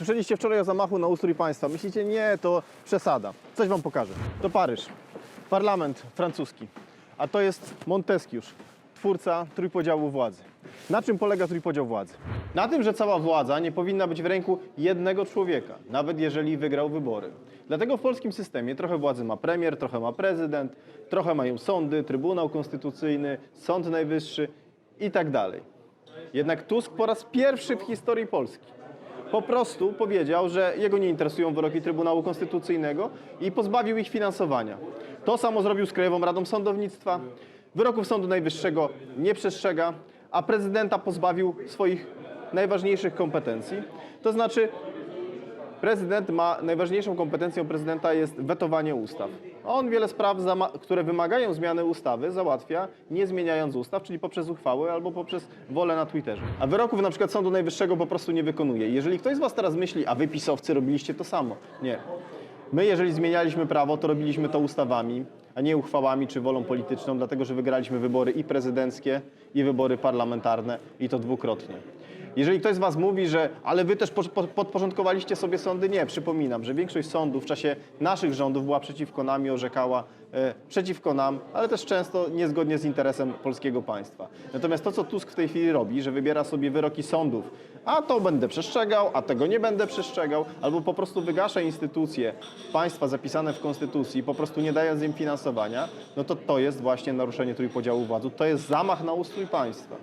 Słyszeliście wczoraj o zamachu na ustrój państwa. Myślicie, nie, to przesada. Coś wam pokażę. To Paryż. Parlament francuski. A to jest Montesquieu, twórca trójpodziału władzy. Na czym polega trójpodział władzy? Na tym, że cała władza nie powinna być w ręku jednego człowieka, nawet jeżeli wygrał wybory. Dlatego w polskim systemie trochę władzy ma premier, trochę ma prezydent, trochę mają sądy, Trybunał Konstytucyjny, Sąd Najwyższy i tak dalej. Jednak Tusk po raz pierwszy w historii Polski po prostu powiedział, że jego nie interesują wyroki Trybunału Konstytucyjnego i pozbawił ich finansowania. To samo zrobił z Krajową Radą Sądownictwa. Wyroków Sądu Najwyższego nie przestrzega, a prezydenta pozbawił swoich najważniejszych kompetencji. To znaczy prezydent ma, najważniejszą kompetencją prezydenta jest wetowanie ustaw. On wiele spraw, które wymagają zmiany ustawy, załatwia nie zmieniając ustaw, czyli poprzez uchwały albo poprzez wolę na Twitterze. A wyroków na przykład Sądu Najwyższego po prostu nie wykonuje. Jeżeli ktoś z Was teraz myśli, a wy pisowcy robiliście to samo. Nie. My, jeżeli zmienialiśmy prawo, to robiliśmy to ustawami, a nie uchwałami czy wolą polityczną, dlatego że wygraliśmy wybory i prezydenckie, i wybory parlamentarne, i to dwukrotnie. Jeżeli ktoś z Was mówi, że ale Wy też po- po- podporządkowaliście sobie sądy, nie, przypominam, że większość sądów w czasie naszych rządów była przeciwko nam i orzekała przeciwko nam, ale też często niezgodnie z interesem polskiego państwa. Natomiast to, co Tusk w tej chwili robi, że wybiera sobie wyroki sądów, a to będę przestrzegał, a tego nie będę przestrzegał, albo po prostu wygasza instytucje państwa zapisane w konstytucji, po prostu nie dając im finansowania, no to to jest właśnie naruszenie trójpodziału władzy, to jest zamach na ustrój państwa.